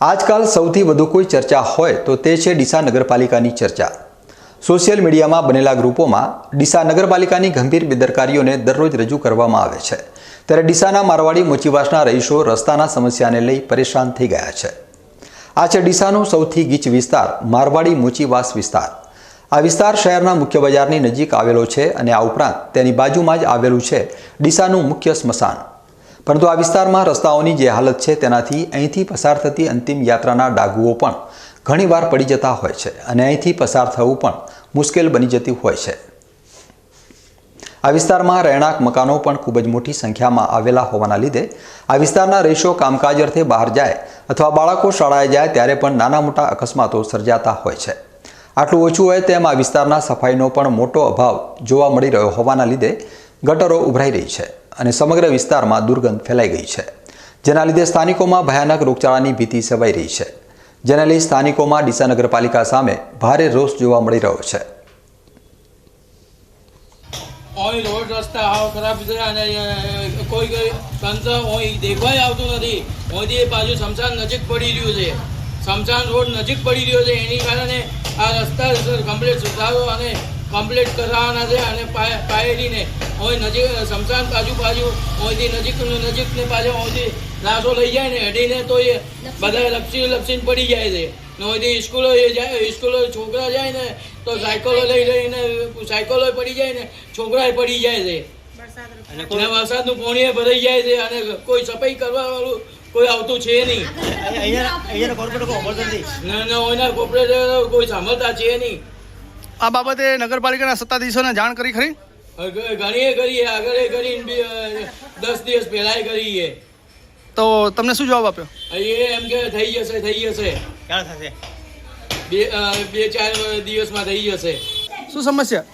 આજકાલ સૌથી વધુ કોઈ ચર્ચા હોય તો તે છે ડીસા નગરપાલિકાની ચર્ચા. સોશિયલ મીડિયામાં બનેલા ગ્રુપોમાં ડીસા નગરપાલિકાની ગંભીર બેદરકારીઓને દરરોજ રજૂ કરવામાં આવે છે. ત્યારે ડીસાના મારવાડી મોચીવાસના રહીશો રસ્તાના સમસ્યાને લઈ પરેશાન થઈ ગયા છે. આ છે ડીસાનો સૌથી ગીચ વિસ્તાર, મારવાડી મોચીવાસ વિસ્તાર. આ વિસ્તાર શહેરના મુખ્ય બજારની નજીક આવેલો છે અને આ ઉપરાંત તેની બાજુમાં જ આવેલું છે ડીસાનું મુખ્ય સ્મશાન. પરંતુ આ વિસ્તારમાં રસ્તાઓની જે હાલત છે તેનાથી અહીંથી પસાર થતી અંતિમ યાત્રાના ડાગુઓ પણ ઘણીવાર પડી જતા હોય છે અને અહીંથી પસાર થવું પણ મુશ્કેલ બની જતી હોય છે. આ વિસ્તારમાં રહેણાંક મકાનો પણ ખૂબ જ મોટી સંખ્યામાં આવેલા હોવાના લીધે આ વિસ્તારના રહીશો કામકાજ અર્થે બહાર જાય અથવા બાળકો શાળાએ જાય ત્યારે પણ નાના મોટા અકસ્માતો સર્જાતા હોય છે. આટલું ઓછું હોય તેમ આ વિસ્તારના સફાઈનો પણ મોટો અભાવ જોવા મળી રહ્યો હોવાના લીધે ગટરો ઉભરાઈ રહી છે. અને સમગ્ર વિસ્તારમાં દુર્ગંધ ફેલાઈ ગઈ છે, જેના લીધે સ્થાનિકોમાં ભયાનક રોગચાળાની ભીતિ સેવાઈ રહી છે. જેને લઈ સ્થાનિકોમાં ડીસા નગરપાલિકા સામે ભારે રોષ જોવા મળી રહ્યો છે. ઓય રોડ રસ્તા હાવ ખરાબ છે અને કોઈ કોઈ તંત્ર ઓય દેખવાય આવતું નથી. ઓયથી બાજુ શમશાન નજીક પડી રહ્યું છે. શમશાન રોડ નજીક પડી રહ્યો છે. એની કારણે આ રસ્તા કમ્પ્લીટ સુધારો અને કમ્પ્લીટ કરાવવાના છે અને પાય- પાયેલીને ઓય નજીક શમશાન બાજુ બાજુ અહીંથી નજીક નજીક ને પાછળ ઓયથી નાસો લઈ જાય ને અડીને તો એ બધા લપસી લપસીને પડી જાય છે. ને ઓયથી સ્કૂલો એ જાય સ્કૂલો છોકરા જાય ને તો સાયકલો લઈ લઈને સાયકલો પડી જાય ને છોકરાએ પડી જાય છે. અને વરસાદનું પાણી ભરાઈ જાય છે અને કોઈ સફાઈ કરવા વાળું કોઈ આવતું છે નહીં. ને ને ઓયના કોર્પોરેટર કોઈ સાંભળતા છે નહીં. આ બાબતે નગરપાલિકાના સત્તાધીશોને જાણ કરી ખરી? ઘણીએ કરીએ. આગળ કરી દસ દિવસ પહેલાય કરીએ. તો તમને શું જવાબ આપ્યો? એ એમ કે થઈ જશે થઈ જશે. ક્યાં થશે? બે બે ચાર દિવસમાં થઈ જશે. શું સમસ્યા?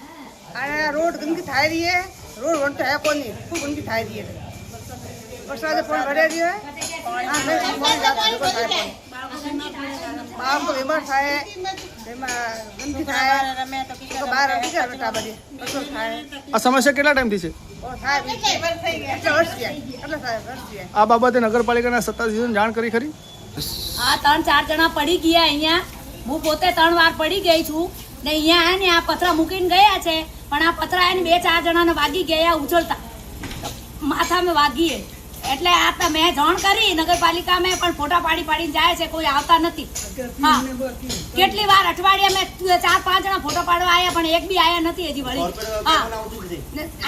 રોડ ગંદી થાય રહી છે. રોડ વન તો હે કોની? ખૂબ ગંદી થાય રહી વરસાદે ફોન ભરે રહ્યો આ નહીં પાણી જાતું જતો થાય. પણ બાળકો બીમાર થાય. એમાં ગંદી થાય તો બહાર બીજા બેઠા બધી કચરો થાય. આ સમસ્યા કેટલા ટાઈમથી છે? ગયા. ગયા. આ બાબતે નગરપાલિકાના સત્તાધીશોને જાણ કરી ખરી? હા ત્રણ ચાર જણા પડી ગયા અહીંયા. હું પોતે ત્રણ વાર પડી ગઈ છું. ને અહીંયા હે ને આ પથરા મૂકીને ગયા છે. પણ આ પથરા એને બે ચાર જણાને વાગી ગયા ઉછળતા માથામાં વાગીએ એટલે આ તો મેં જાણ કરી નગરપાલિકામાં પણ ફોટા પાડી પાડીને જાય છે કોઈ આવતા નથી. હા. કેટલી વાર અઠવાડિયા મેં ચાર પાંચ જણા ફોટો પાડવા આવ્યા પણ એક બી આવ્યા નથી હજી વળી. હા.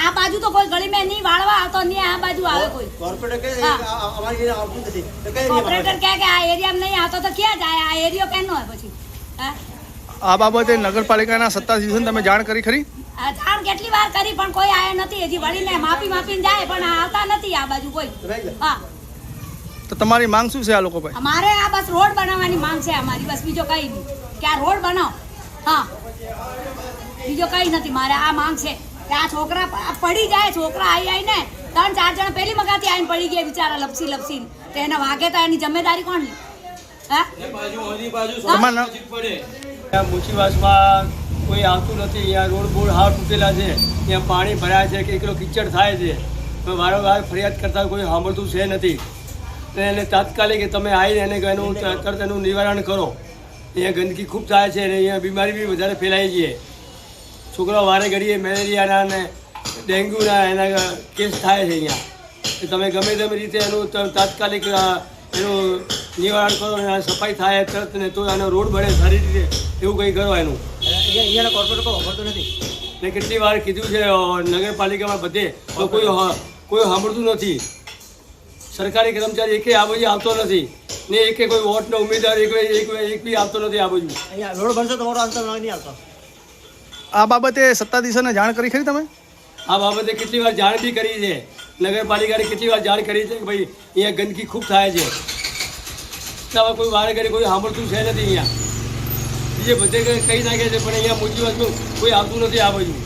આ બાજુ તો કોઈ ગળી મેં નહીં વાળવા આવતો નહીં આ બાજુ આવે કોઈ. કોર્પોરેટર કહે કે આ એરિયામાં નહીં આવતો તો ક્યાં જાય? આ એરિયો કેનો હોય પછી? આ બાબતે નગરપાલિકાના સત્તાધીશોને તમે જાણ કરી ખરી? જાણ કેટલી વાર કરી પણ કોઈ આયા નથી. હજી વળીને માફી માપીને જાય પણ આવતા નથી આ બાજુ કોઈ. હા. તો તમારી માંગ શું છે આ લોકો ભાઈ અમારે આ બસ રોડ બનાવવાની માંગ છે અમારી બસ બીજો કઈ નહીં. કે આ રોડ બનાવો. હા. બીજો કઈ નથી મારે આ માંગ છે. કે આ છોકરા પડી જાય છોકરા આવી આવીને ત્રણ ચાર જણા પહેલી મગાથી આવીને પડી ગયા બિચારા લપસી લપસીને. તો એને વાગે તો એની જિમ્મેદારી કોણ લે? હા? ને બાજુ બાજુ પડે. ત્યાં મુચીવાસમાં કોઈ આવતું નથી, અહીંયા રોડ બોડ હાવ તૂટેલા છે, ત્યાં પાણી ભરાય છે કે એકલો કિચડ થાય છે. પણ વારંવાર ફરિયાદ કરતાં કોઈ સાંભળતું છે નથી. એને તાત્કાલિક તમે આવીને એને એનું તરત એનું નિવારણ કરો. અહીંયા ગંદકી ખૂબ થાય છે અને અહીંયા બીમારી બી વધારે ફેલાય છે. છોકરાઓ વારે ઘડીએ મેલેરિયાના અને ડેન્ગ્યુના એના કેસ થાય છે અહીંયા. તમે ગમે તેમ રીતે એનું તાત્કાલિક એનું નિવારણ કરો સફાઈ થાય તરત ને તો એનો રોડ બને સારી રીતે, એવું કંઈ કરો એનું. અહીંયાના કોર્પોરેટ કોઈ ખબર નથી. ને કેટલી વાર કીધું છે નગરપાલિકામાં બધે તો કોઈ હ- કોઈ સાંભળતું નથી. સરકારી કર્મચારી એકે આ બાજુ આવતો નથી. ને એકે કોઈ વોટનો ઉમેદવાર એક એક એક બી આવતો નથી આ બાજુ. અહીંયા રોડ બનશે તમારો અંતર નહીં આવતો. આ બાબતે સત્તાધીશોને જાણ કરી ખરી તમે? આ બાબતે કેટલી વાર જાણ બી કરી છે. નગરપાલિકાને કેટલી વાર જાણ કરી છે કે ભાઈ અહીંયા ગંદકી ખૂબ થાય છે. કોઈ વાળ કરી કોઈ સાંભળતું છે નથી અહીંયા. બીજે બધે કહી નાખે છે પણ અહીંયા મોટી વસ્તુ કોઈ આવતું નથી આ બાજુ.